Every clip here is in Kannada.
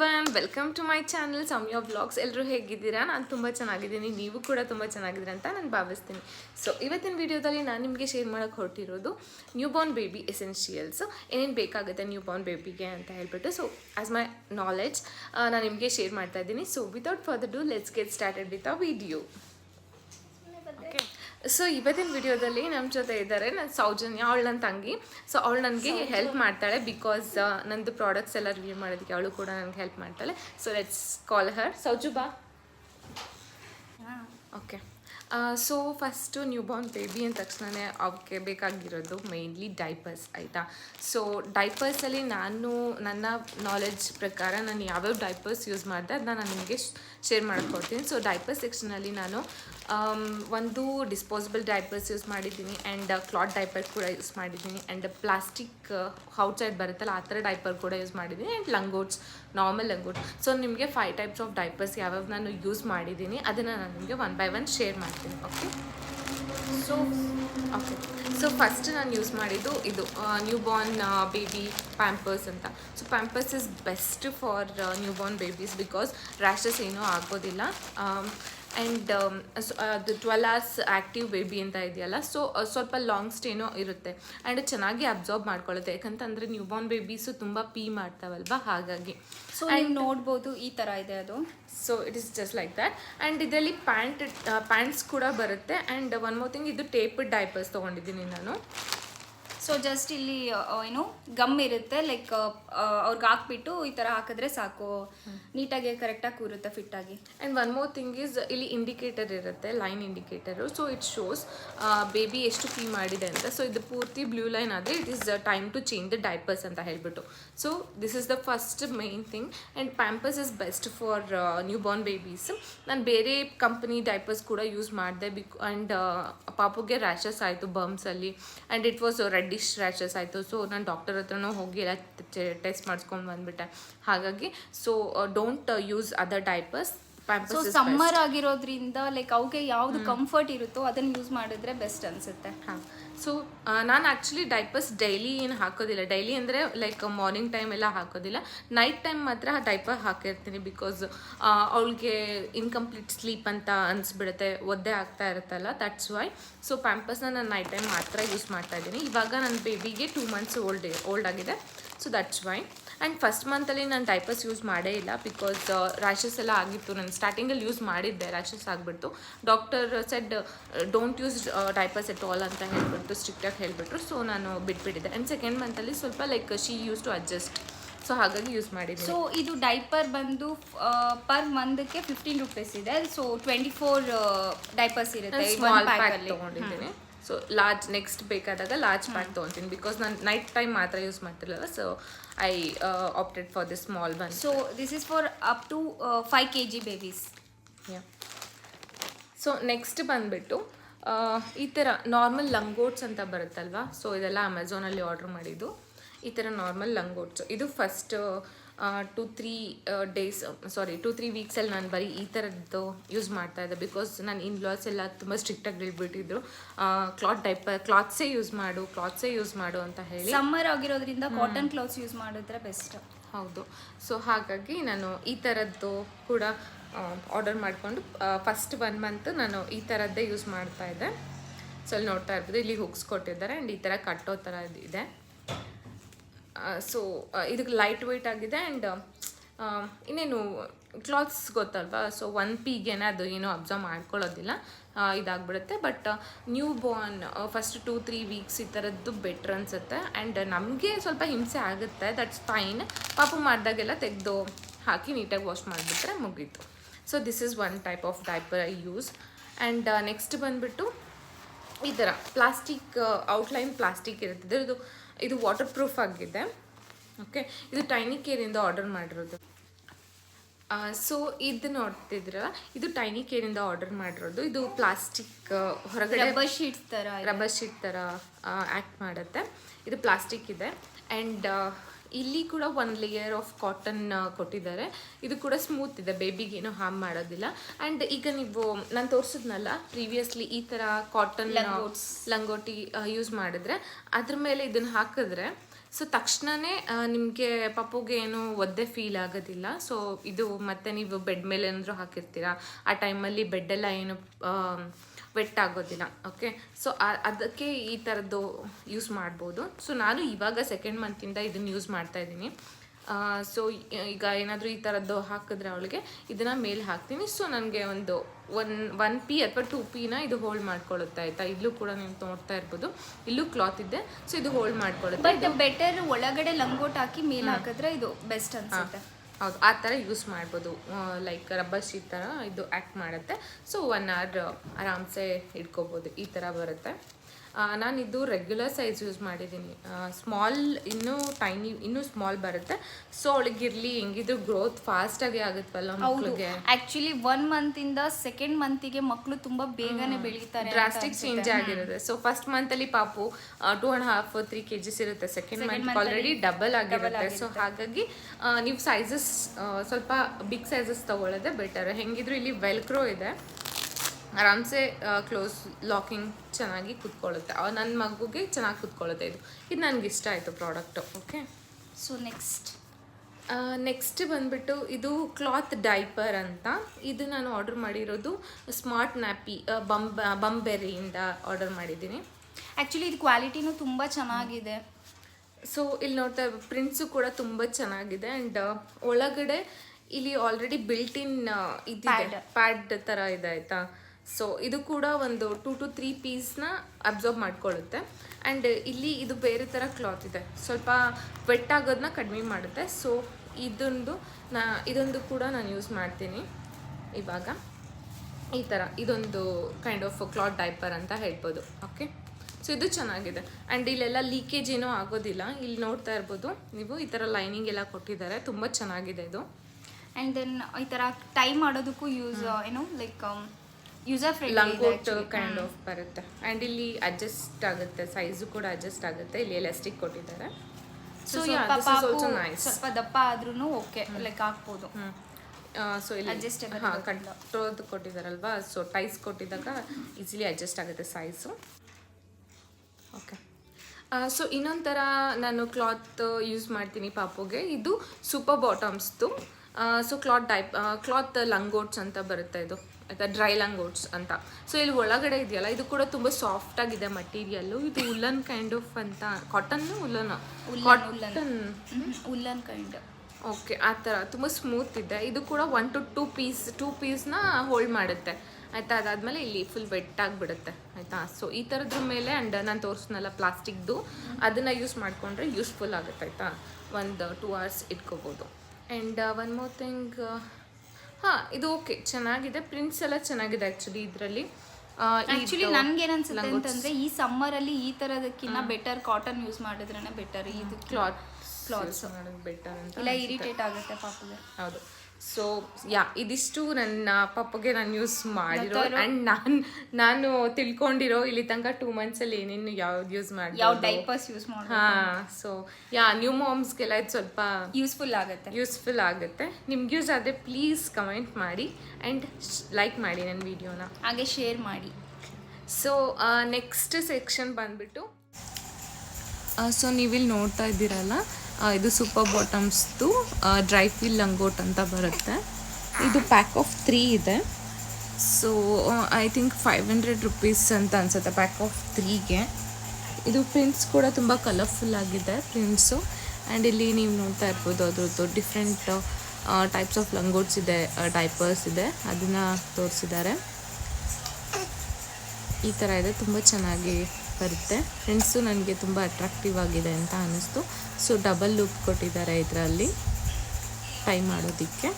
Everyone welcome to my channel Soumya vlogs ಎಲ್ಲರೂ ಹೇಗಿದ್ದೀರಾ? ನಾನು ತುಂಬ ಚೆನ್ನಾಗಿದ್ದೀನಿ. ನೀವು ಕೂಡ ತುಂಬ ಚೆನ್ನಾಗಿದ್ದೀರಾ ಅಂತ ನಾನು ಭಾವಿಸ್ತೀನಿ. ಸೊ ಇವತ್ತಿನ ವಿಡಿಯೋದಲ್ಲಿ ನಾನು ನಿಮಗೆ ಶೇರ್ ಮಾಡೋಕ್ಕೆ ಹೊರಟಿರೋದು ನ್ಯೂ ಬಾರ್ನ್ ಬೇಬಿ ಎಸೆನ್ಷಿಯಲ್ಸ್ ಏನೇನು ಬೇಕಾಗುತ್ತೆ ನ್ಯೂ ಬಾರ್ನ್ ಬೇಬಿಗೆ ಅಂತ ಹೇಳ್ಬಿಟ್ಟು. ಸೊ ಆಸ್ ಮೈ ನಾಲೆಡ್ಜ್ ನಾನು ನಿಮಗೆ ಶೇರ್ ಮಾಡ್ತಾ ಇದ್ದೀನಿ. So without further do let's get started with a video so ಇವತ್ತಿನ ವಿಡಿಯೋದಲ್ಲಿ ನಮ್ಮ ಜೊತೆ ಇದ್ದಾರೆ ನನ್ನ ಸೌಜನ್ಯ ಅವಳು ನನ್ನ ತಂಗಿ. ಸೊ ಅವಳು ನನಗೆ ಹೆಲ್ಪ್ ಮಾಡ್ತಾಳೆ ಬಿಕಾಸ್ ನಂದು ಪ್ರಾಡಕ್ಟ್ಸ್ ಎಲ್ಲ ರಿವ್ಯೂ ಮಾಡೋದಕ್ಕೆ ಅವಳು ಕೂಡ ನನಗೆ ಹೆಲ್ಪ್ ಮಾಡ್ತಾಳೆ. So let's call her Sauju ಬಾ. Okay so first new born baby ಅಂದ ತಕ್ಷಣವೇ ಅವಕ್ಕೆ ಬೇಕಾಗಿರೋದು ಮೇಯ್ನ್ಲಿ ಡೈಪರ್ಸ್ ಆಯಿತಾ? ಸೊ ಡೈಪರ್ಸಲ್ಲಿ ನಾನು ನನ್ನ ನಾಲೆಡ್ಜ್ ಪ್ರಕಾರ ನಾನು ಯಾವ್ಯಾವ ಡೈಪರ್ಸ್ ಯೂಸ್ ಮಾಡಿದೆ ಅದನ್ನ ನಾನು ನಿಮಗೆ ಶೇರ್ ಮಾಡ್ಕೊಡ್ತೀನಿ. ಸೊ ಡೈಪರ್ ಸೆಕ್ಷನಲ್ಲಿ ನಾನು ಒಂದು ಡಿಸ್ಪೋಸಬಲ್ ಡೈಪರ್ಸ್ ಯೂಸ್ ಮಾಡಿದ್ದೀನಿ ಆ್ಯಂಡ್ ಕ್ಲಾತ್ ಡೈಪರ್ ಕೂಡ ಯೂಸ್ ಮಾಡಿದ್ದೀನಿ ಆ್ಯಂಡ್ ಪ್ಲಾಸ್ಟಿಕ್ ಔಟ್ಸೈಡ್ ಬರುತ್ತಲ್ಲ, ಆ ಥರ ಡೈಪರ್ ಕೂಡ ಯೂಸ್ ಮಾಡಿದ್ದೀನಿ ಆ್ಯಂಡ್ ಲಂಗೋಟ್ಸ್ ನಾರ್ಮಲ್ ಲಂಗೋಟ್ ಸೊ ನಿಮಗೆ ಫೈವ್ ಟೈಪ್ಸ್ ಆಫ್ ಡೈಪರ್ಸ್ ಯಾವ್ಯಾವ ನಾನು ಯೂಸ್ ಮಾಡಿದ್ದೀನಿ, ಅದನ್ನು ನಾನು ನಿಮಗೆ ಒನ್ ಬೈ ಒನ್ ಶೇರ್ ಮಾಡ್ತೀನಿ okay so okay so first ನಾನು ಯೂಸ್ ಮಾಡಿದ್ದು ಇದು ನ್ಯೂ ಬಾರ್ನ್ ಬೇಬಿ ಪ್ಯಾಂಪರ್ಸ್ ಅಂತ. So Pampers is best for newborn babies because rashes ಏನೂ ಆಗೋದಿಲ್ಲ. ಆ್ಯಂಡ್ ಅದು ಟ್ವೆಲ್ ಅವರ್ಸ್ ಆ್ಯಕ್ಟಿವ್ ಬೇಬಿ ಅಂತ ಇದೆಯಲ್ಲ ಸೊ ಸ್ವಲ್ಪ ಲಾಂಗ್ ಸ್ಟೇನೋ ಇರುತ್ತೆ. ಆ್ಯಂಡ್ ಚೆನ್ನಾಗಿ ಅಬ್ಸಾರ್ಬ್ ಮಾಡ್ಕೊಳ್ಳುತ್ತೆ. ಯಾಕಂತಂದರೆ ನ್ಯೂ ಬಾರ್ನ್ ಬೇಬೀಸು ತುಂಬ ಪೀ ಮಾಡ್ತಾವಲ್ವಾ? ಹಾಗಾಗಿ. ಸೊ ನೀವು ನೋಡ್ಬೋದು ಈ ಥರ ಇದೆ ಅದು. So it is just like that and ಇದರಲ್ಲಿ ಪ್ಯಾಂಟ್ ಪ್ಯಾಂಟ್ಸ್ ಕೂಡ ಬರುತ್ತೆ. ಆ್ಯಂಡ್ ಒನ್ ಮೋರ್ ಥಿಂಗ್ ಇದು ಟೇಪ್ ಡೈಪರ್ಸ್ ತೊಗೊಂಡಿದ್ದೀನಿ ನಾನು. ಸೊ ಜಸ್ಟ್ ಇಲ್ಲಿ ಏನು ಗಮ್ ಇರುತ್ತೆ ಲೈಕ್ ಅವ್ರಿಗೆ ಹಾಕ್ಬಿಟ್ಟು ಈ ತರ ಹಾಕಿದ್ರೆ ಸಾಕು. ನೀಟಾಗಿ ಕರೆಕ್ಟಾಗಿ ಕೂರುತ್ತೆ ಫಿಟ್ ಆಗಿ. And one more thing is ಇಲ್ಲಿ ಇಂಡಿಕೇಟರ್ ಇರುತ್ತೆ line indicator so it shows baby ಎಷ್ಟು ಫೀ ಮಾಡಿದೆ ಅಂತ. ಸೊ ಇದು ಪೂರ್ತಿ ಬ್ಲೂ ಲೈನ್ ಆದರೆ it is time to change the diapers ಅಂತ ಹೇಳ್ಬಿಟ್ಟು. So this is the first main thing and Pampers is best for newborn babies ನಾನು ಬೇರೆ ಕಂಪ್ನಿ ಡೈಪರ್ಸ್ ಕೂಡ ಯೂಸ್ ಮಾಡಿದೆ ಬಿಕ್ ಆ್ಯಂಡ್ ಪಾಪುಗೆ ರ್ಯಾಷಸ್ ಆಯಿತು ಬರ್ಮ್ಸಲ್ಲಿ and it was reddish rashes ಆಯಿತು. ಸೊ ನಾನು ಡಾಕ್ಟರ್ ಹತ್ರನೂ ಹೋಗಿ ಎಲ್ಲ ಟೆಸ್ಟ್ ಮಾಡಿಸ್ಕೊಂಡು ಬಂದ್ಬಿಟ್ಟೆ. ಹಾಗಾಗಿ so don't use other diapers so summer ಆಗಿರೋದ್ರಿಂದ ಲೈಕ್ ಅವಕ್ಕೆ ಯಾವ್ದು ಕಂಫರ್ಟ್ ಇರುತ್ತೋ ಅದನ್ನ ಯೂಸ್ ಮಾಡಿದ್ರೆ ಬೆಸ್ಟ್ ಅನ್ಸುತ್ತೆ. ಹಾಂ. ಸೊ ನಾನು ಆ್ಯಕ್ಚುಲಿ ಡೈಪರ್ಸ್ ಡೈಲಿ ಏನು ಹಾಕೋದಿಲ್ಲ. ಡೈಲಿ ಅಂದರೆ ಲೈಕ್ ಮಾರ್ನಿಂಗ್ ಟೈಮ್ ಎಲ್ಲ ಹಾಕೋದಿಲ್ಲ. ನೈಟ್ ಟೈಮ್ ಮಾತ್ರ ಡೈಪರ್ ಹಾಕಿರ್ತೀನಿ ಬಿಕಾಸ್ ಅವಳಿಗೆ ಇನ್ಕಂಪ್ಲೀಟ್ ಸ್ಲೀಪ್ ಅಂತ ಅನಿಸ್ಬಿಡುತ್ತೆ. ಒದ್ದೆ ಆಗ್ತಾ ಇರುತ್ತಲ್ಲ ದಟ್ಸ್ ವೈ ಸೊ ಪ್ಯಾಂಪರ್ಸ್ನ ನಾನು ನೈಟ್ ಟೈಮ್ ಮಾತ್ರ ಯೂಸ್ ಮಾಡ್ತಾ ಇದ್ದೀನಿ. ಇವಾಗ ನನ್ನ ಬೇಬಿಗೆ ಟೂ ಮಂತ್ಸ್ ಓಲ್ಡ್ ಓಲ್ಡ್ ಆಗಿದೆ. So that's why and first ಮಂತಲ್ಲಿ ನಾನು ಡೈಪರ್ಸ್ ಯೂಸ್ ಮಾಡೇ ಇಲ್ಲ ಬಿಕಾಸ್ ರ್ಯಾಷಸ್ ಎಲ್ಲ ಆಗಿತ್ತು. ನಾನು ಸ್ಟಾರ್ಟಿಂಗಲ್ಲಿ ಯೂಸ್ ಮಾಡಿದ್ದೆ ರ್ಯಾಷಸ್ ಆಗಿಬಿಟ್ಟು doctor said don't use diapers at all ಅಂತ ಹೇಳ್ಬಿಟ್ಟು ಸ್ಟ್ರಿಕ್ಟಾಗಿ ಹೇಳಿಬಿಟ್ರು. ಸೊ ನಾನು ಬಿಟ್ಬಿಟ್ಟಿದ್ದೆ. ಆ್ಯಂಡ್ ಸೆಕೆಂಡ್ ಮಂತಲ್ಲಿ ಸ್ವಲ್ಪ like she use to adjust so ಹಾಗಾಗಿ ಯೂಸ್ ಮಾಡಿದ್ದೆ ಸೊ ಇದು ಡೈಪರ್ ಬಂದು ಪರ್ ಮಂತ್ಗೆ ಫಿಫ್ಟೀನ್ ರುಪೀಸ್ ಇದೆ. ಸೊ ಟ್ವೆಂಟಿ ಫೋರ್ ಡೈಪರ್ಸ್ ಇರುತ್ತೆ. Small pack. ತೊಗೊಂಡಿದ್ದೀನಿ. ಸೊ ಲಾರ್ಜ್ ನೆಕ್ಸ್ಟ್ ಬೇಕಾದಾಗ ಲಾರ್ಜ್ ಪ್ಯಾಕ್ ತೊಗೊಂತೀನಿ. ಬಿಕಾಸ್ ನಾನು ನೈಟ್ ಟೈಮ್ ಮಾತ್ರ ಯೂಸ್ ಮಾಡ್ತಿರಲ್ಲ so I opted for this small one so this is for up to five K G babies so next ಬಂದುಬಿಟ್ಟು ಈ ಥರ ನಾರ್ಮಲ್ ಲಂಗೋಟ್ಸ್ ಅಂತ ಬರುತ್ತಲ್ವಾ? ಸೊ ಇದೆಲ್ಲ ಅಮೆಝಾನಲ್ಲಿ ಆರ್ಡ್ರ್ ಮಾಡಿದ್ದು. ಈ ಥರ ನಾರ್ಮಲ್ ಲಂಗೋಟ್ಸು ಇದು first two three days sorry two three ವೀಕ್ಸಲ್ಲಿ ನಾನು ಬರೀ ಈ ಥರದ್ದು ಯೂಸ್ ಮಾಡ್ತಾ ಇದ್ದೆ. ಬಿಕಾಸ್ ನಾನು ಇನ್ ಲಾಸ್ ಎಲ್ಲ ತುಂಬ ಸ್ಟ್ರಿಕ್ಟಾಗಿ ಹೇಳ್ಬಿಟ್ಟಿದ್ರು. ಕ್ಲಾತ್ ಡೈಪರ್ ಕ್ಲಾತ್ಸೇ ಯೂಸ್ ಮಾಡು ಕ್ಲಾತ್ಸೇ ಯೂಸ್ ಮಾಡು ಅಂತ ಹೇಳಿ. ಸಮ್ಮರ್ ಆಗಿರೋದ್ರಿಂದ ಕಾಟನ್ ಕ್ಲಾತ್ಸ್ ಯೂಸ್ ಮಾಡಿದ್ರೆ ಬೆಸ್ಟ್ ಹೌದು. ಸೊ ಹಾಗಾಗಿ ನಾನು ಈ ಥರದ್ದು ಕೂಡ ಆರ್ಡರ್ ಮಾಡಿಕೊಂಡು ಫಸ್ಟ್ ಒನ್ ಮಂತ್ ನಾನು ಈ ಥರದ್ದೇ ಯೂಸ್ ಮಾಡ್ತಾ ಇದ್ದೆ. ಸೊ ಅಲ್ಲಿ ನೋಡ್ತಾ ಇರ್ಬೋದು ಇಲ್ಲಿ ಹುಕ್ಸ್ ಕೊಟ್ಟಿದ್ದಾರೆ. ಆ್ಯಂಡ್ ಈ ಥರ ಕಟ್ಟೋ ಥರ ಇದೆ. ಸೊ ಇದಕ್ಕೆ ಲೈಟ್ ವೆಯ್ಟ್ ಆಗಿದೆ ಆ್ಯಂಡ್ ಇನ್ನೇನು ಕ್ಲಾತ್ಸ್ ಗೊತ್ತಲ್ವಾ? ಸೊ ಒನ್ ಪೀಗೇನೆ ಅದು ಏನೂ ಅಬ್ಸರ್ವ್ ಮಾಡ್ಕೊಳ್ಳೋದಿಲ್ಲ. ಇದಾಗ್ಬಿಡುತ್ತೆ. But newborn first two three weeks ಈ ಥರದ್ದು ಬೆಟ್ರ್ ಅನಿಸುತ್ತೆ. ಆ್ಯಂಡ್ ನಮಗೆ ಸ್ವಲ್ಪ ಹಿಂಸೆ ಆಗುತ್ತೆ. ದಟ್ಸ್ ಫೈನ್ ಪಾಪು ಮಾಡಿದಾಗೆಲ್ಲ ತೆಗೆದು ಹಾಕಿ ನೀಟಾಗಿ ವಾಶ್ ಮಾಡಿಬಿಟ್ರೆ ಮುಗೀತು. So this is one type of diaper I use and next ಬಂದುಬಿಟ್ಟು ಈ ಥರ ಪ್ಲಾಸ್ಟಿಕ್ ಔಟ್ಲೈನ್ ಪ್ಲಾಸ್ಟಿಕ್ ಇರುತ್ತೆ. ಇದು ಇದು ವಾಟರ್ ಪ್ರೂಫ್ ಆಗಿದೆ. ಓಕೆ ಇದು ಟೈನಿ ಕೇರಿಂದ ಆರ್ಡರ್ ಮಾಡಿರೋದು. ಸೊ ಇದು ನೋಡ್ತಿದ್ರಲ್ಲ ಇದು ಟೈನಿ ಕೇರಿಂದ ಆರ್ಡರ್ ಮಾಡಿರೋದು. ಇದು ಪ್ಲಾಸ್ಟಿಕ್ ಹೊರಗಡೆ ರಬ್ಬರ್ ಶೀಟ್ ಥರ. ರಬ್ಬರ್ ಶೀಟ್ ಥರ ಆ್ಯಕ್ಟ್ ಮಾಡುತ್ತೆ. ಇದು ಪ್ಲಾಸ್ಟಿಕ್ ಇದೆ. ಆ್ಯಂಡ್ ಇಲ್ಲಿ ಕೂಡ ಒಂದು ಲೇಯರ್ ಆಫ್ ಕಾಟನ್ ಕೊಟ್ಟಿದ್ದಾರೆ. ಇದು ಕೂಡ ಸ್ಮೂತ್ ಇದೆ ಬೇಬಿಗೆ ಏನೂ ಹಾರ್ಮ್ ಮಾಡೋದಿಲ್ಲ. ಆ್ಯಂಡ್ ಈಗ ನೀವು ನಾನು ತೋರಿಸಿದ್ನಲ್ಲ ಪ್ರೀವಿಯಸ್ಲಿ ಈ ಥರ ಕಾಟನ್. ಲಂಗೋಟಿ ಯೂಸ್ ಮಾಡಿದ್ರೆ ಅದ್ರ ಮೇಲೆ ಇದನ್ನು ಹಾಕಿದ್ರೆ ಸೊ ತಕ್ಷಣವೇ ನಿಮಗೆ ಪಪ್ಪುಗೆ ಏನು ಒದ್ದೆ ಫೀಲ್ ಆಗೋದಿಲ್ಲ. ಸೊ ಇದು ಮತ್ತೆ ನೀವು ಬೆಡ್ ಮೇಲೆ ಏನಾದರೂ ಹಾಕಿರ್ತೀರಾ? ಆ ಟೈಮಲ್ಲಿ ಬೆಡ್ಡೆಲ್ಲ ಏನು ವೆಟ್ ಆಗೋದಿಲ್ಲ ಓಕೆ ಸೊ ಅದಕ್ಕೆ ಈ ಥರದ್ದು ಯೂಸ್ ಮಾಡ್ಬೋದು. ಸೊ ನಾನು ಇವಾಗ ಸೆಕೆಂಡ್ ಮಂತಿಂದ ಇದನ್ನು ಯೂಸ್ ಮಾಡ್ತಾ ಇದ್ದೀನಿ. ಸೊ ಈಗ ಏನಾದರೂ ಈ ಥರದ್ದು ಹಾಕಿದ್ರೆ ಅವಳಿಗೆ ಇದನ್ನು ಮೇಲೆ ಹಾಕ್ತೀನಿ. ಸೊ ನನಗೆ ಒಂದು ಒನ್ ಒನ್ ಪಿ ಅಥವಾ ಟೂ ಪಿನ ಇದು ಹೋಲ್ಡ್ ಮಾಡ್ಕೊಳ್ಳುತ್ತೆ ಆಯಿತಾ? ಇಲ್ಲೂ ಕೂಡ ನೀವು ನೋಡ್ತಾ ಇರ್ಬೋದು. ಇಲ್ಲೂ ಕ್ಲಾತ್ ಇದೆ ಸೊ ಇದು ಹೋಲ್ಡ್ ಮಾಡ್ಕೊಳ್ಳುತ್ತೆ ಬಟ್ ಬೆಟರ್ ಒಳಗಡೆ ಲಂಗೋಟ್ ಹಾಕಿ ಮೇಲೆ ಹಾಕಿದ್ರೆ ಇದು ಬೆಸ್ಟ್ ಅನ್ಸುತ್ತೆ. ಹೌದು ಆ ಥರ ಯೂಸ್ ಮಾಡ್ಬೋದು. ಲೈಕ್ ರಬ್ಬರ್ ಶೀಟ್ ಥರ ಇದು ಆ್ಯಕ್ಟ್ ಮಾಡುತ್ತೆ. ಸೊ ಒನ್ ಅವರ್ ಆರಾಮ್ಸೆ ಇಟ್ಕೋಬೋದು ಈ ಥರ ಬರುತ್ತೆ. ನಾನು ಇದು ರೆಗ್ಯುಲರ್ ಸೈಜ್ ಯೂಸ್ ಮಾಡಿದ್ದೀನಿ. ಸ್ಮಾಲ್ ಇನ್ನೂ ಟೈನಿ ಇನ್ನೂ ಸ್ಮಾಲ್ ಬರುತ್ತೆ. ಸೊ ಅವಳಿಗಿರಲಿ ಹೆಂಗಿದ್ರು ಗ್ರೋತ್ ಫಾಸ್ಟಾಗಿ ಆಗುತ್ತಲ್ಲ ಮಕ್ಕಳಿಗೆ ಆ್ಯಕ್ಚುಲಿ ಒನ್ ಮಂತ್ ಇಂದ ಸೆಕೆಂಡ್ ಮಂತಿಗೆ ಮಕ್ಕಳು ತುಂಬಾ ಬೇಗನೆ ಬೆಳೀತಾರೆ ಡ್ರಾಸ್ಟಿಕ್ ಚೇಂಜ್ ಆಗಿರುತ್ತೆ. ಸೊ ಫಸ್ಟ್ ಮಂತ್ ಅಲ್ಲಿ ಪಾಪು two and half three K Gs ಇರುತ್ತೆ. ಸೆಕೆಂಡ್ ಮಂತ್ ಆಲ್ರೆಡಿ ಡಬಲ್ ಆಗಿರುತ್ತೆ. ಸೊ ಹಾಗಾಗಿ ನೀವು ಸೈಜಸ್ ಸ್ವಲ್ಪ ಬಿಗ್ ಸೈಜಸ್ ತಗೊಳ್ಳೋದೇ ಬೆಟರ್ ಹೆಂಗಿದ್ರು ಇಲ್ಲಿ ವೆಲ್ಕ್ರೋ ಇದೆ. ಆರಾಮ್ಸೆ ಕ್ಲೋಸ್ ಲಾಕಿಂಗ್ ಚೆನ್ನಾಗಿ ಕೂತ್ಕೊಳ್ಳುತ್ತೆ. ನನ್ನ ಮಗುಗೆ ಚೆನ್ನಾಗಿ ಕುತ್ಕೊಳ್ಳುತ್ತೆ ಇದು. ಇದು ನನಗೆ ಇಷ್ಟ ಆಯಿತು product okay so next next ಬಂದ್ಬಿಟ್ಟು ಇದು ಕ್ಲಾತ್ ಡೈಪರ್ ಅಂತ. ಇದು ನಾನು ಆರ್ಡರ್ ಮಾಡಿರೋದು ಸ್ಮಾರ್ಟ್ ನ್ಯಾಪಿ ಬಂಬ ಬಂಬೆರಿಯಿಂದ ಆರ್ಡರ್ ಮಾಡಿದ್ದೀನಿ. ಆ್ಯಕ್ಚುಲಿ ಇದು ಕ್ವಾಲಿಟಿನೂ ತುಂಬ ಚೆನ್ನಾಗಿದೆ. ಸೊ ಇಲ್ಲಿ ನೋಡ್ತಾ ಪ್ರಿಂಟ್ಸು ಕೂಡ ತುಂಬ ಚೆನ್ನಾಗಿದೆ ಆ್ಯಂಡ್ ಒಳಗಡೆ ಇಲ್ಲಿ ಆಲ್ರೆಡಿ ಬಿಲ್ಟ್ ಇನ್ ಇದಿದೆ. ಪ್ಯಾಡ್ ಥರ ಇದೆ ಆಯಿತಾ? ಸೊ ಇದು ಕೂಡ ಒಂದು ಟೂ ಟು ತ್ರೀ ಪೀಸ್ನ ಅಬ್ಸರ್ವ್ ಮಾಡ್ಕೊಳ್ಳುತ್ತೆ. ಆ್ಯಂಡ್ ಇಲ್ಲಿ ಇದು ಬೇರೆ ಥರ ಕ್ಲಾತ್ ಇದೆ. ಸ್ವಲ್ಪ ವೆಟ್ ಆಗೋದನ್ನ ಕಡಿಮೆ ಮಾಡುತ್ತೆ. ಸೊ ಇದೊಂದು ನಾ ಇದೊಂದು ಕೂಡ ನಾನು ಯೂಸ್ ಮಾಡ್ತೀನಿ ಇವಾಗ. ಈ ಥರ ಇದೊಂದು ಕೈಂಡ್ ಆಫ್ ಕ್ಲಾತ್ ಡೈಪರ್ ಅಂತ ಹೇಳ್ಬೋದು. ಓಕೆ ಸೊ ಇದು ಚೆನ್ನಾಗಿದೆ. ಆ್ಯಂಡ್ ಇಲ್ಲೆಲ್ಲ ಲೀಕೇಜ್ ಏನೂ ಆಗೋದಿಲ್ಲ. ಇಲ್ಲಿ ನೋಡ್ತಾ ಇರ್ಬೋದು. ನೀವು ಈ ಥರ ಲೈನಿಂಗ್ ಎಲ್ಲ ಕೊಟ್ಟಿದ್ದಾರೆ. ತುಂಬ ಚೆನ್ನಾಗಿದೆ ಇದು. ಆ್ಯಂಡ್ ದೆನ್ ಈ ತರ ಟೈ ಮಾಡೋದಕ್ಕೂ ಯೂಸ್ ಏನು ಲೈಕ್ ಯೂಸರ್ ಲಂಗೋಟ್ ಕೈಂಡ್ ಆಫ್ ಬರುತ್ತೆ. ಆ್ಯಂಡ್ ಇಲ್ಲಿ ಅಡ್ಜಸ್ಟ್ ಆಗುತ್ತೆ. ಸೈಜು ಕೂಡ ಅಡ್ಜಸ್ಟ್ ಆಗುತ್ತೆ. ಇಲ್ಲಿ ಎಲಾಸ್ಟಿಕ್ ಕೊಟ್ಟಿದ್ದಾರೆ. ಸೊ ಸ್ವಲ್ಪ ದಪ್ಪ ಆದ್ರೂ ಓಕೆ ಲೈಕ್ ಹಾಕ್ಬೋದು. ಸೊ ಇಲ್ಲಿ ಹಾಂ ಕಟ್ಟೋದು ಕೊಟ್ಟಿದ್ದಾರಲ್ವಾ? ಸೊ ಟೈಸ್ ಕೊಟ್ಟಿದ್ದಾಗ ಈಸಿಲಿ ಅಡ್ಜಸ್ಟ್ ಆಗುತ್ತೆ ಸೈಜು ಓಕೆ ಸೊ ಇನ್ನೊಂದು ಥರ ನಾನು ಕ್ಲಾತ್ ಯೂಸ್ ಮಾಡ್ತೀನಿ ಪಾಪುಗೆ. ಇದು ಸೂಪರ್ ಬಾಟಮ್ಸ್ದು ಸೊ ಕ್ಲಾತ್ ಟೈಪ್ ಕ್ಲಾತ್ ಲಂಗೋಟ್ಸ್ ಅಂತ ಬರುತ್ತೆ ಇದು. ಆಯಿತಾ? ಡ್ರೈ ಲಂಗೋಟ್ಸ್ ಅಂತ. ಸೊ ಇಲ್ಲಿ ಒಳಗಡೆ ಇದೆಯಲ್ಲ ಇದು ಕೂಡ ತುಂಬ ಸಾಫ್ಟ್ ಆಗಿದೆ ಮಟೀರಿಯಲ್ಲು ಇದು ಉಲ್ಲನ್ ಕೈಂಡ್ ಆಫ್ ಅಂತ. Cotton woollen cotton woollen kind okay ಆ ಥರ. ತುಂಬ ಸ್ಮೂತ್ ಇದೆ. ಇದು ಕೂಡ one two two piece two ಪೀಸ್ನ hold ಮಾಡುತ್ತೆ. ಆಯಿತಾ ಅದಾದಮೇಲೆ ಇಲ್ಲಿ ಫುಲ್ ವೆಟ್ ಆಗಿಬಿಡುತ್ತೆ ಆಯಿತಾ? ಸೊ ಈ ಥರದ್ರ ಮೇಲೆ ಆ್ಯಂಡ್ ನಾನು ತೋರಿಸ್ನಲ್ಲ ಪ್ಲಾಸ್ಟಿಕ್ದು ಅದನ್ನು ಯೂಸ್ ಮಾಡಿಕೊಂಡ್ರೆ ಯೂಸ್ಫುಲ್ ಆಗುತ್ತೆ ಆಯಿತಾ? ಒಂದು ಟೂ ಅವರ್ಸ್ ಇಟ್ಕೋಬೋದು. ಆ್ಯಂಡ್ ಒನ್ ಮೋರ್ ಥಿಂಗ್ ಹಾಂ ಇದು ಓಕೆ ಚೆನ್ನಾಗಿದೆ. ಪ್ರಿಂಟ್ಸ್ ಎಲ್ಲ ಚೆನ್ನಾಗಿದೆ ಆ್ಯಕ್ಚುಲಿ ಇದರಲ್ಲಿ. ಆ್ಯಕ್ಚುಲಿ ನನ್ಗೆ ಏನ್ ಅನ್ಸುತ್ತೆ ಅಂತಂದ್ರೆ ಈ ಸಮ್ಮರ್ ಅಲ್ಲಿ ಈ ತರದಕ್ಕಿಂತ ಬೆಟರ್ ಕಾಟನ್ ಯೂಸ್ ಮಾಡಿದ್ರೇನೆ ಬೆಟರ್ ಇದು ಕ್ಲಾತ್ ಕ್ಲಾತ್ಸ್ ಬೆಟರ್ ಅಂತ ಇಲ್ಲ ಇರಿಟೇಟ್ ಆಗುತ್ತೆ ಪಾಪಗೆ. ಹೌದು. ಸೊ ಯಾ ಇದಿಷ್ಟು ನನ್ನ ಪಪ್ಪಗೆ ನಾನು ಯೂಸ್ ಮಾಡಿರೋ ಅಂಡ್ ಆ್ಯಂಡ್ ನಾನು ನಾನು ತಿಳ್ಕೊಂಡಿರೋ ಇಲ್ಲಿ ತನಕ ಟೂ ಮಂತ್ಸಲ್ಲಿ ಏನೇನು ಯಾವ್ದು ಯೂಸ್ ಮಾಡಿ ಯಾವ ಡೈಪರ್ಸ್ ಯೂಸ್ ಮಾಡಿ ಹಾಂ ಸೊ ಯಾ ನ್ಯೂ ಮಾಮ್ಸ್ಗೆಲ್ಲ ಇದು ಸ್ವಲ್ಪ ಯೂಸ್ಫುಲ್ ಆಗುತ್ತೆ. ಯೂಸ್ಫುಲ್ ಆಗುತ್ತೆ. ನಿಮ್ಗೆ ಯೂಸ್ ಆದರೆ ಪ್ಲೀಸ್ ಕಮೆಂಟ್ ಮಾಡಿ ಆ್ಯಂಡ್ ಲೈಕ್ ಮಾಡಿ ನನ್ನ ವಿಡಿಯೋನ ಹಾಗೆ ಶೇರ್ ಮಾಡಿ. ಸೊ ನೆಕ್ಸ್ಟ್ ಸೆಕ್ಷನ್ ಬಂದ್ಬಿಟ್ಟು ಸೊ ನೀವಿಲ್ಲಿ ನೋಡ್ತಾ ಇದ್ದೀರಲ್ಲ ಇದು ಸೂಪರ್ ಬಾಟಮ್ಸ್ದು ಡ್ರೈ ಫೀಲ್ ಲಂಗೋಟ್ ಅಂತ ಬರುತ್ತೆ. ಇದು ಪ್ಯಾಕ್ ಆಫ್ ತ್ರೀ ಇದೆ. So I think five hundred rupees ಅಂತ ಅನ್ಸುತ್ತೆ ಪ್ಯಾಕ್ ಆಫ್ ತ್ರೀಗೆ. ಇದು ಪ್ರಿಂಟ್ಸ್ ಕೂಡ ತುಂಬ ಕಲರ್ಫುಲ್ ಆಗಿದೆ ಪ್ರಿಂಟ್ಸು ಆ್ಯಂಡ್ ಇಲ್ಲಿ ನೀವು ನೋಡ್ತಾ ಇರ್ಬೋದು ಅದ್ರದ್ದು ಡಿಫ್ರೆಂಟ್ ಟೈಪ್ಸ್ ಆಫ್ ಲಂಗೋಟ್ಸ್ ಇದೆ ಟೈಪರ್ಸ್ ಇದೆ. ಅದನ್ನು ತೋರಿಸಿದ್ದಾರೆ. ಈ ಥರ ಇದೆ, ತುಂಬ ಚೆನ್ನಾಗಿ ಬರುತ್ತೆ. ಫ್ರೆಂಡ್ಸು ನನಗೆ ತುಂಬ ಅಟ್ರಾಕ್ಟಿವ್ ಆಗಿದೆ ಅಂತ ಅನ್ನಿಸ್ತು. ಸೊ ಡಬಲ್ ಲೂಪ್ ಕೊಟ್ಟಿದ್ದಾರೆ ಇದರಲ್ಲಿ. ಟೈ ಮಾಡೋದಕ್ಕೆ.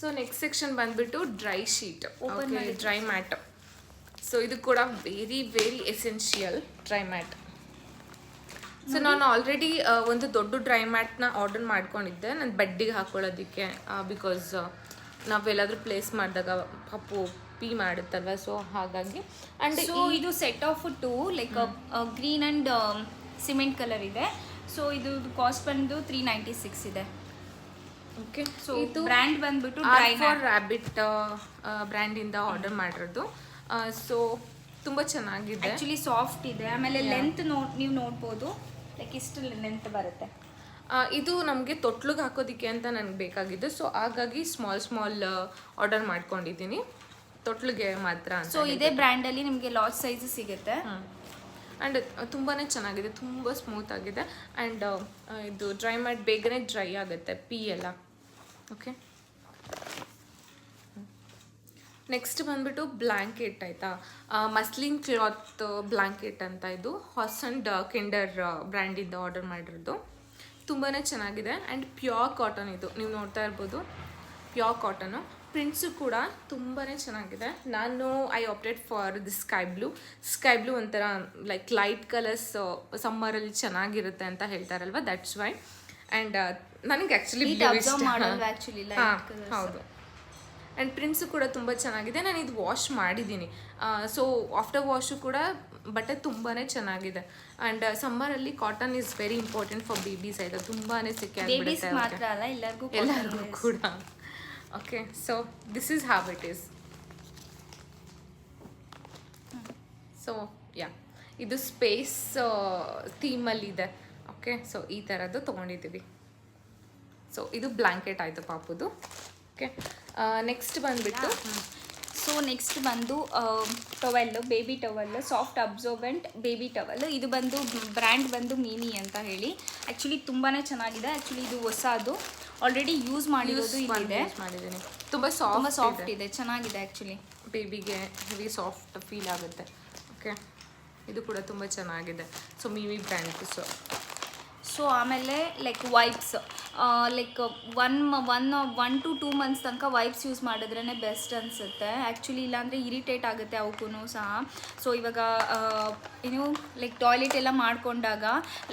ಸೊ ನೆಕ್ಸ್ಟ್ ಸೆಕ್ಷನ್ ಬಂದ್ಬಿಟ್ಟು dry sheet dry mat so ಇದು ಕೂಡ very very essential dry mat so ನಾನು ಆಲ್ರೆಡಿ ಒಂದು ದೊಡ್ಡ ಡ್ರೈ ಮ್ಯಾಟ್ನ ಆರ್ಡರ್ ಮಾಡ್ಕೊಂಡಿದ್ದೆ. ನನ್ನ ಬೆಡ್ಡಿಗೆ ಹಾಕೊಳ್ಳೋದಕ್ಕೆ ಬಿಕಾಸ್ ನಾವೆಲ್ಲಾದ್ರೂ ಪ್ಲೇಸ್ ಮಾಡಿದಾಗ ಪಪ್ಪು ಪಿ ಮಾಡುತ್ತಲ್ವ ಸೊ ಹಾಗಾಗಿ. ಆ್ಯಂಡ್ ಸೊ ಇದು set of two like green and cement colour ಇದೆ. ಸೊ ಇದು ಕಾಸ್ಟ್ ಬಂದು ತ್ರೀ ನೈಂಟಿ ಸಿಕ್ಸ್ ಇದೆ. ಓಕೆ ಸೊ ಇದು ಬ್ರ್ಯಾಂಡ್ ಬಂದ್ಬಿಟ್ಟು ಡ್ರೈ ಫಾರ್ ರ್ಯಾಬಿಟ್ ಬ್ರ್ಯಾಂಡಿಂದ ಆರ್ಡರ್ ಮಾಡಿರೋದು. ಸೊ ತುಂಬ ಚೆನ್ನಾಗಿದೆ. ಆ್ಯಕ್ಚುಲಿ ಸಾಫ್ಟ್ ಇದೆ. ಆಮೇಲೆ ಲೆಂತ್ ನೋಡ್ ನೀವು ನೋಡ್ಬೋದು. ಲೈಕ್ ಇಷ್ಟು ಲೆಂತ್ ಬರುತ್ತೆ? ಇದು ನಮಗೆ ತೊಟ್ಲಿಗೆ ಹಾಕೋದಕ್ಕೆ ಅಂತ ನನಗೆ ಬೇಕಾಗಿದ್ದು. ಸೊ ಹಾಗಾಗಿ ಸ್ಮಾಲ್ ಸ್ಮಾಲ್ ಆರ್ಡರ್ ಮಾಡ್ಕೊಂಡಿದ್ದೀನಿ. ತೊಟ್ಲಿಗೆ ಮಾತ್ರ ಸೊ ಇದೇ ಬ್ರ್ಯಾಂಡಲ್ಲಿ ನಿಮಗೆ ಲಾರ್ಜ್ ಸೈಜ್ ಸಿಗುತ್ತೆ? ಆ್ಯಂಡ್ ತುಂಬಾ ಚೆನ್ನಾಗಿದೆ. ತುಂಬ ಸ್ಮೂತ್ ಆಗಿದೆ. ಆ್ಯಂಡ್ ಇದು ಡ್ರೈ ಮಾಡಿ ಬೇಗನೆ ಡ್ರೈ ಆಗುತ್ತೆ ಪೀ ಎಲ್ಲ. ಓಕೆ ನೆಕ್ಸ್ಟ್ ಬಂದ್ಬಿಟ್ಟು ಬ್ಲ್ಯಾಂಕೆಟ್ ಆಯಿತಾ? ಮಸ್ಲಿನ್ ಕ್ಲಾತ್ ಬ್ಲ್ಯಾಂಕೆಟ್ ಅಂತ ಇದು. ಹಾಸ್ ಆ್ಯಂಡ್ ಕಿಂಡರ್ ಬ್ರ್ಯಾಂಡಿಂದ ಆರ್ಡರ್ ಮಾಡಿರೋದು. ತುಂಬಾ ಚೆನ್ನಾಗಿದೆ. ಆ್ಯಂಡ್ ಪ್ಯೂರ್ ಕಾಟನ್ ಇದು. ನೀವು ನೋಡ್ತಾ ಇರ್ಬೋದು. ಪ್ಯೂರ್ ಕಾಟನು ಪ್ರಿಂಟ್ಸು ಕೂಡ ತುಂಬಾ ಚೆನ್ನಾಗಿದೆ. ನಾನು I opted for the sky blue sky blue ಒಂಥರ ಲೈಕ್ ಲೈಟ್ ಕಲರ್ಸ್ ಸಮ್ಮರಲ್ಲಿ ಚೆನ್ನಾಗಿರುತ್ತೆ ಅಂತ ಹೇಳ್ತಾರಲ್ವ? ದಟ್ಸ್ ವೈ ಆ್ಯಂಡ್ ನನಗೆ ಆ್ಯಕ್ಚುಲಿ ಹೌದು. ಆ್ಯಂಡ್ ಪ್ರಿಂಟ್ಸು ಕೂಡ ತುಂಬ ಚೆನ್ನಾಗಿದೆ. ನಾನು ಇದು ವಾಶ್ ಮಾಡಿದ್ದೀನಿ ಸೊ ಆಫ್ಟರ್ ವಾಶು ಕೂಡ ಬಟ್ಟೆ ತುಂಬಾ ಚೆನ್ನಾಗಿದೆ. And ಸಮ್ಮರಲ್ಲಿ cotton is very important for babies ಆಯಿತು? ತುಂಬಾ ಸೆಕೆ ಮಾತ್ರ ಅಲ್ಲ ಎಲ್ಲರಿಗೂ ಎಲ್ಲರಿಗೂ ಕೂಡ. Okay so this is how it is so yeah ಇದು ಸ್ಪೇಸ್ ಥೀಮಲ್ಲಿದೆ ಓಕೆ ಸೊ ಈ ಥರದ್ದು ತೊಗೊಂಡಿದ್ದೀವಿ. ಸೊ ಇದು ಬ್ಲ್ಯಾಂಕೆಟ್ ಆಯಿತು ಪಾಪುದು. ಓಕೆ. ನೆಕ್ಸ್ಟ್ ಬಂದುಬಿಟ್ಟು? ಸೊ ನೆಕ್ಸ್ಟ್ ಬಂದು towel baby towel soft absorbent baby towel ಇದು ಬಂದು ಬ್ರ್ಯಾಂಡ್ ಬಂದು ಮೀನಿ ಅಂತ ಹೇಳಿ. ಆ್ಯಕ್ಚುಲಿ ತುಂಬಾ ಚೆನ್ನಾಗಿದೆ. ಆ್ಯಕ್ಚುಲಿ ಇದು ಹೊಸದು. ಆಲ್ರೆಡಿ ಯೂಸ್ ಮಾಡಿರೋದು ಇದೆ ಮಾಡಿದ್ದೀನಿ. ತುಂಬ ತುಂಬ ಸಾಫ್ಟ್ ಸಾಫ್ಟ್ ಇದೆ. ಚೆನ್ನಾಗಿದೆ ಆ್ಯಕ್ಚುಲಿ ಬೇಬಿಗೆ ಹೆವಿ ಸಾಫ್ಟ್ ಫೀಲ್ ಆಗುತ್ತೆ. ಓಕೆ ಇದು ಕೂಡ ತುಂಬ ಚೆನ್ನಾಗಿದೆ. So Mee Mee brand so so ಆಮೇಲೆ like wipes like one one one two two months ತನಕ ವೈಪ್ಸ್ ಯೂಸ್ ಮಾಡಿದ್ರೇ ಬೆಸ್ಟ್ ಅನಿಸುತ್ತೆ. ಆ್ಯಕ್ಚುಲಿ ಇಲ್ಲಾಂದರೆ ಇರಿಟೇಟ್ ಆಗುತ್ತೆ ಅವಕ್ಕೂ ಸಹ. ಸೊ ಇವಾಗ ಏನು ಲೈಕ್ ಟಾಯ್ಲೆಟ್ ಎಲ್ಲ ಮಾಡಿಕೊಂಡಾಗ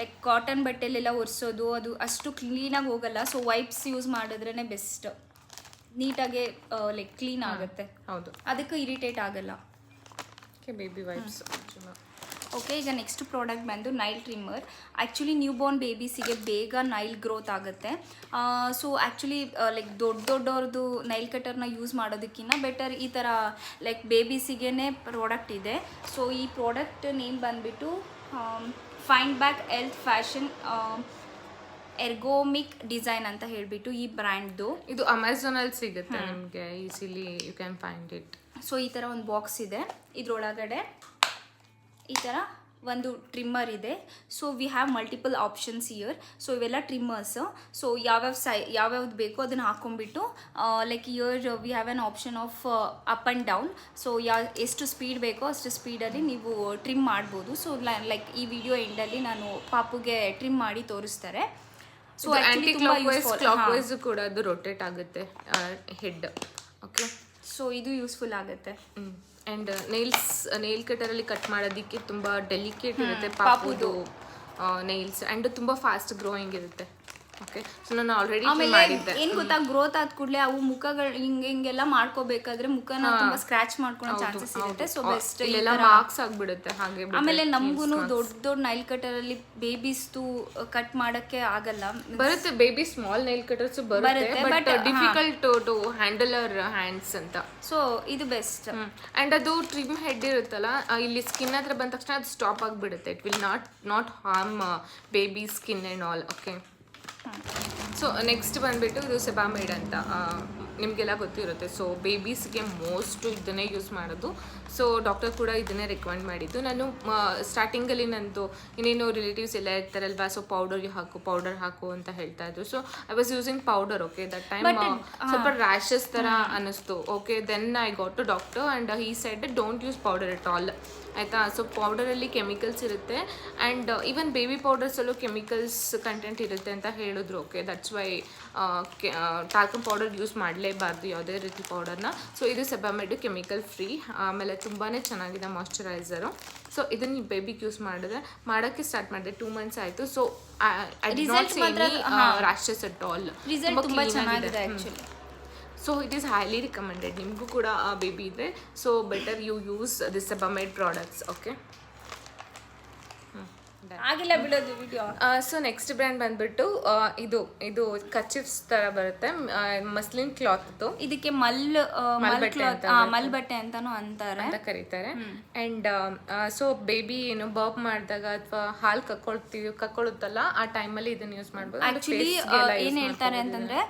ಲೈಕ್ ಕಾಟನ್ ಬಟ್ಟೆಲೆಲ್ಲ ಒರೆಸೋದು ಅದು ಅಷ್ಟು ಕ್ಲೀನಾಗಿ ಹೋಗಲ್ಲ. ಸೊ ವೈಪ್ಸ್ ಯೂಸ್ ಮಾಡಿದ್ರೇ ಬೆಸ್ಟ್ ನೀಟಾಗೆ ಲೈಕ್ ಕ್ಲೀನ್ ಆಗುತ್ತೆ. ಹೌದು. ಅದಕ್ಕೆ ಇರಿಟೇಟ್ ಆಗಲ್ಲ. ಓಕೆ ಬೇಬಿ ವೈಪ್ಸ್ ಓಕೆ ಈಗ ನೆಕ್ಸ್ಟ್ ಪ್ರಾಡಕ್ಟ್ ಬಂದು nail trimmer actually new born ಬೇಬೀಸಿಗೆ ಬೇಗ ನೈಲ್ ಗ್ರೋತ್ ಆಗುತ್ತೆ. ಸೊ ಆ್ಯಕ್ಚುಲಿ ಲೈಕ್ ದೊಡ್ಡ ದೊಡ್ಡವ್ರದ್ದು ನೈಲ್ ಕಟರ್ನ ಯೂಸ್ ಮಾಡೋದಕ್ಕಿಂತ ಬೆಟರ್ ಈ ಥರ ಲೈಕ್ ಬೇಬೀಸಿಗೆ ಪ್ರಾಡಕ್ಟ್ ಇದೆ. ಸೊ ಈ ಪ್ರಾಡಕ್ಟ್ ನೇಮ್ ಬಂದುಬಿಟ್ಟು find back health fashion ergonomic design ಅಂತ ಹೇಳಿಬಿಟ್ಟು ಈ ಬ್ರ್ಯಾಂಡ್ದು ಇದು ಅಮೆಝಾನಲ್ಲಿ ಸಿಗುತ್ತೆ ನಿಮಗೆ easily you can find it so ಈ ಥರ ಒಂದು ಬಾಕ್ಸ್ ಇದೆ. ಇದರೊಳಗಡೆ ಈ ಥರ ಒಂದು ಟ್ರಿಮ್ಮರ್ ಇದೆ. So we have multiple options here so ಇವೆಲ್ಲ ಟ್ರಿಮ್ಮರ್ಸ್ ಸೊ ಯಾವ್ಯಾವ ಸೈ ಯಾವ್ಯಾವ್ದು ಬೇಕೋ ಅದನ್ನು ಹಾಕೊಂಡ್ಬಿಟ್ಟು like here we have on option off up and down so yeah ಎಷ್ಟು ಸ್ಪೀಡ್ ಬೇಕೋ ಅಷ್ಟು ಸ್ಪೀಡಲ್ಲಿ ನೀವು ಟ್ರಿಮ್ ಮಾಡ್ಬೋದು. ಸೊ ಲೈಕ್ ಈ ವಿಡಿಯೋ ಎಂಡಲ್ಲಿ ನಾನು ಪಾಪುಗೆ ಟ್ರಿಮ್ ಮಾಡಿ ತೋರಿಸ್ತಾರೆ. So anticlockwise clockwise ಕೂಡ ಅದು ರೊಟೇಟ್ ಆಗುತ್ತೆ ಹೆಡ್ ಓಕೆ ಸೊ ಇದು ಯೂಸ್ಫುಲ್ ಆಗುತ್ತೆ. ಆ್ಯಂಡ್ ನೇಲ್ಸ್ ನೇಲ್ ಅಲ್ಲಿ ಕಟ್ ಮಾಡೋದಕ್ಕೆ ತುಂಬಾ ಡೆಲಿಕೇಟ್ ಇರುತ್ತೆ ಪಾಪುದು. ನೈಲ್ಸ್ ನೇಲ್ಸ್ ಆ್ಯಂಡ್ ತುಂಬ ಫಾಸ್ಟ್ ಗ್ರೋಯಿಂಗ್ ಇರುತ್ತೆ. ಓಕೆ ಸೊ ನಾನು ಆಲ್ರೆಡಿ ಆಮೇಲೆ ಮಾಡಿದ್ದೆ. ಏನ್ ಗೊತ್ತಾ ಗ್ರೋತ್ ಆದ ಕೂಡಲೇ ಅವು ಮುಖಗಳು ಹಿಂಗೆ ಹಿಂಗೆಲ್ಲ ಮಾಡ್ಕೋಬೇಕಾದ್ರೆ ಮುಖನ ತುಂಬಾ ಸ್ಕ್ರಾಚ್ ಮಾಡ್ಕೊಳ್ಳೋ ಚಾನ್ಸಸ್ ಇರುತ್ತೆ. ಸೊ ಬೆಸ್ಟ್ ಇಲ್ಲೆಲ್ಲ ಮಾರ್ಕ್ಸ್ ಆಗ್ಬಿಡುತ್ತೆ ಹಾಗೆ ಆಮೇಲೆ ನಮಗೂ ದೊಡ್ಡ ದೊಡ್ಡ ನೈಲ್ ಕಟರ್ ಅಲ್ಲಿ ಬೇಬೀಸ್ದು ಕಟ್ ಮಾಡಕ್ಕೆ ಆಗಲ್ಲ. ಬರುತ್ತೆ ಬೇಬಿ ಸ್ಮಾಲ್ ನೈಲ್ ಕಟರ್ಸ್ ಬರುತ್ತೆ but difficult to handle our hands ಅಂತ. ಸೊ ಇದು ಬೆಸ್ಟ್ ಅಂಡ್ ಅದು ಟ್ರಿಮ್ ಹೆಡ್ ಇರುತ್ತಲ್ಲ ಇಲ್ಲಿ ಸ್ಕಿನ್ ಹತ್ರ ಬಂದ ತಕ್ಷಣ ಅದು ಸ್ಟಾಪ್ ಆಗಿಬಿಡುತ್ತೆ. It will not not harm baby skin and all okay so next ಬಂದುಬಿಟ್ಟು ಇದು ಸೆಬಾಮೇಡ್ ಅಂತ ನಿಮಗೆಲ್ಲ ಗೊತ್ತಿರುತ್ತೆ. ಸೊ ಬೇಬೀಸ್ಗೆ ಮೋಸ್ಟು ಇದನ್ನೇ ಯೂಸ್ ಮಾಡೋದು. ಸೊ ಡಾಕ್ಟರ್ ಕೂಡ ಇದನ್ನೇ ರೆಕಮೆಂಡ್ ಮಾಡಿದ್ದು. ನಾನು ಸ್ಟಾರ್ಟಿಂಗಲ್ಲಿ ನಂದು ಇನ್ನೇನು ರಿಲೇಟಿವ್ಸ್ ಎಲ್ಲ ಇರ್ತಾರಲ್ವಾ ಸೊ ಪೌಡರ್ ಹಾಕು ಪೌಡರ್ ಹಾಕು ಅಂತ ಹೇಳ್ತಾ ಇದ್ರು. So I was using powder okay that time ಸ್ವಲ್ಪ ರ್ಯಾಷಸ್ ಥರ ಅನ್ನಿಸ್ತು okay then I got to doctor and he said don't use powder at all ಆಯಿತಾ? ಸೊ ಪೌಡರಲ್ಲಿ ಕೆಮಿಕಲ್ಸ್ ಇರುತ್ತೆ ಆ್ಯಂಡ್ ಈವನ್ ಬೇಬಿ ಪೌಡರ್ಸಲ್ಲೂ ಕೆಮಿಕಲ್ಸ್ ಕಂಟೆಂಟ್ ಇರುತ್ತೆ ಅಂತ ಹೇಳಿದ್ರು okay that's why talcum powder use ಮಾಡಲೇಬಾರ್ದು ಯಾವುದೇ ರೀತಿ ಪೌಡರ್ನ ಸೊ ಇದು ಸೆಬಾಮೆಡ್ ಕೆಮಿಕಲ್ ಫ್ರೀ ಆಮೇಲೆ ತುಂಬಾ ಚೆನ್ನಾಗಿದೆ ಮಾಯ್ಶ್ಚರೈಸರು ಸೊ ಇದನ್ನ ಬೇಬಿಗೆ ಯೂಸ್ ಮಾಡಿದ್ರೆ ಮಾಡೋಕ್ಕೆ ಸ್ಟಾರ್ಟ್ ಮಾಡಿದೆ ಟೂ ಮಂತ್ಸ್ ಆಯಿತು. So I did not Result see ಮಾತ್ರ- ಎನಿ ಹಾ. ರ್ಯಾಷಸ್ ಅಟ್ ಆಲ್ ತುಂಬಾ ಚೆನ್ನಾಗಿದೆ actually so it is highly recommended ನಿಮಗೂ ಕೂಡ ಬೇಬಿ ಇದೆ. So better you use this Sebamed products okay ಆಗಿಲ್ಲ ಬಿಡೋದು ವಿಡಿಯೋ ಸೊ ನೆಕ್ಸ್ಟ್ ಬ್ರ್ಯಾಂಡ್ ಬಂದ್ಬಿಟ್ಟು ಇದು ಇದು ಕಚಿಫ್ಸ್ ತರ ಬರುತ್ತೆ. ಮಸ್ಲಿನ್ ಕ್ಲಾತ್ ಇದಕ್ಕೆ ಮಲ್ ಮಲ್ ಕ್ಲಾತ್ ಮಲ್ ಬಟ್ಟೆ ಅಂತಾನು ಅಂತಾರೆ. ಅಂತ ಕರೀತಾರೆ. ಅಂಡ್ ಸೊ ಬೇಬಿ ಏನು ಬರ್ಪ್ ಮಾಡಿದಾಗ ಅಥವಾ ಹಾಲ್ ಕಕ್ಕೊಳ್ತೀವಿ ಕಕ್ಕೊಳ್ಳುತ್ತಲ್ಲ ಆ ಟೈಮಲ್ಲಿ ಇದನ್ನ ಯೂಸ್ ಮಾಡ್ಬೋದು. ಆಕ್ಚುಲಿ ಏನ್ ಹೇಳ್ತಾರೆ ಅಂತಂದ್ರೆ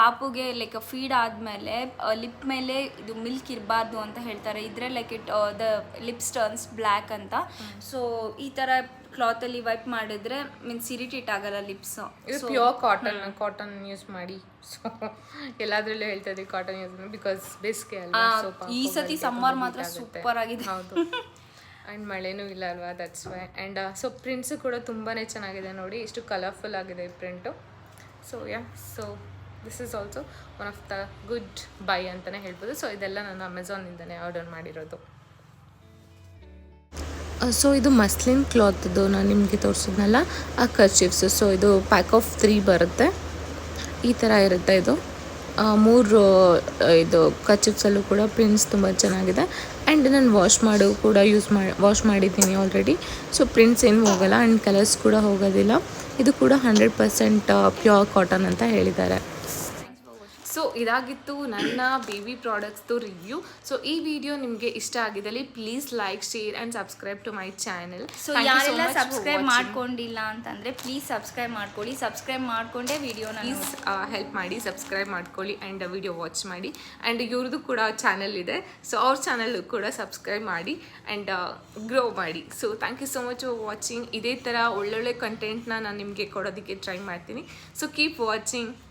ಪಾಪುಗೆ ಲೈಕ್ ಫೀಡ್ ಆದ್ಮೇಲೆ ಲಿಪ್ ಮೇಲೆ ಇದು ಮಿಲ್ಕ್ ಇರಬಾರ್ದು ಅಂತ ಹೇಳ್ತಾರೆ. ಇದ್ರೆ like it the lips turns black ಅಂತ. ಸೊ ಈ ತರ ಕ್ಲಾತ್ ಅಲ್ಲಿ ವೈಪ್ ಮಾಡಿದ್ರೆ ಮೀನ್ಸ್ ಇರಿಟೇಟ್ ಆಗಲ್ಲ ಲಿಪ್ಸ್ ಇದು ಪ್ಯೂರ್ ಕಾಟನ್ ಕಾಟನ್ ಯೂಸ್ ಮಾಡಿ. ಸೊ ಎಲ್ಲಾದ್ರಲ್ಲೂ ಹೇಳ್ತಾ ಇದ್ದೀವಿ ಕಾಟನ್ ಯೂಸ್ ಮಾಡಿ ಬಿಕಾಸ್ ಬೇಸಿಗೆ ಅಲ್ವಾ ಈ ಸತಿ ಸಮ್ಮರ್ ಮಾತ್ರ. ಸೂಪರ್ ಆಗಿದೆ. ಹೌದು. ಆ್ಯಂಡ್ ಮಳೆನೂ ಇಲ್ಲ ಅಲ್ವಾ that's why and so prints ಕೂಡ ತುಂಬಾ ಚೆನ್ನಾಗಿದೆ ನೋಡಿ ಎಷ್ಟು ಕಲರ್ಫುಲ್ ಆಗಿದೆ ಈ print so yeah so this is also one of the good buy ಅಂತಲೇ ಹೇಳ್ಬೋದು. ಸೊ ಇದೆಲ್ಲ ನಾನು ಅಮೆಝಾನಿಂದನೇ ಆರ್ಡರ್ ಮಾಡಿರೋದು. ಸೊ ಇದು ಮಸ್ಲಿನ್ ಕ್ಲಾತ್ದು ನಾನು ನಿಮಗೆ ತೋರಿಸಿದ್ನಲ್ಲ, ಆ ಕರ್ಚಿಫ್ಸ್ ಸೊ ಇದು ಪ್ಯಾಕ್ ಆಫ್ ತ್ರೀ ಬರುತ್ತೆ. ಈ ಥರ ಇರುತ್ತೆ ಇದು. ಮೂರು ಇದು ಕಚ್ಚಿಪ್ಸಲ್ಲೂ ಕೂಡ ಪ್ರಿಂಟ್ಸ್ ತುಂಬ ಚೆನ್ನಾಗಿದೆ. ಆ್ಯಂಡ್ ನಾನು ವಾಶ್ ಮಾಡು ಕೂಡ ಯೂಸ್ ಮಾಡಿ ವಾಶ್ ಮಾಡಿದ್ದೀನಿ ಆಲ್ರೆಡಿ ಸೊ ಪ್ರಿಂಟ್ಸ್ ಏನು ಹೋಗಲ್ಲ ಆ್ಯಂಡ್ ಕಲರ್ಸ್ ಕೂಡ ಹೋಗೋದಿಲ್ಲ. ಇದು ಕೂಡ ಹಂಡ್ರೆಡ್ ಪರ್ಸೆಂಟ್ ಪ್ಯೂರ್ ಕಾಟನ್ ಅಂತ ಹೇಳಿದ್ದಾರೆ. ಸೊ ಇದಾಗಿತ್ತು ನನ್ನ ಬೇಬಿ ಪ್ರಾಡಕ್ಟ್ಸ್ದು ರಿವ್ಯೂ ಸೊ ಈ ವಿಡಿಯೋ ನಿಮಗೆ ಇಷ್ಟ ಆಗಿದ್ದಲ್ಲಿ please like share and subscribe to my channel so ಯಾರೆಲ್ಲ ಸಬ್ಸ್ಕ್ರೈಬ್ ಮಾಡ್ಕೊಂಡಿಲ್ಲ ಅಂತಂದರೆ ಪ್ಲೀಸ್ ಸಬ್ಸ್ಕ್ರೈಬ್ ಮಾಡ್ಕೊಳ್ಳಿ. ಸಬ್ಸ್ಕ್ರೈಬ್ ಮಾಡಿಕೊಂಡೇ ವಿಡಿಯೋನ ಪ್ಲೀಸ್ ಹೆಲ್ಪ್ ಮಾಡಿ ಸಬ್ಸ್ಕ್ರೈಬ್ ಮಾಡ್ಕೊಳ್ಳಿ ಆ್ಯಂಡ್ ವಿಡಿಯೋ ವಾಚ್ ಮಾಡಿ. ಆ್ಯಂಡ್ ಇವ್ರದ್ದು ಕೂಡ ಚಾನಲ್ ಇದೆ. ಸೊ ಅವ್ರ ಚಾನಲ್ ಕೂಡ ಸಬ್ಸ್ಕ್ರೈಬ್ ಮಾಡಿ ಆ್ಯಂಡ್ ಗ್ರೋ ಮಾಡಿ. So thank you so much for watching ಇದೇ ಥರ ಒಳ್ಳೊಳ್ಳೆ ಕಂಟೆಂಟ್ನ ನಾನು ನಿಮಗೆ ಕೊಡೋದಕ್ಕೆ ಟ್ರೈ ಮಾಡ್ತೀನಿ. So keep watching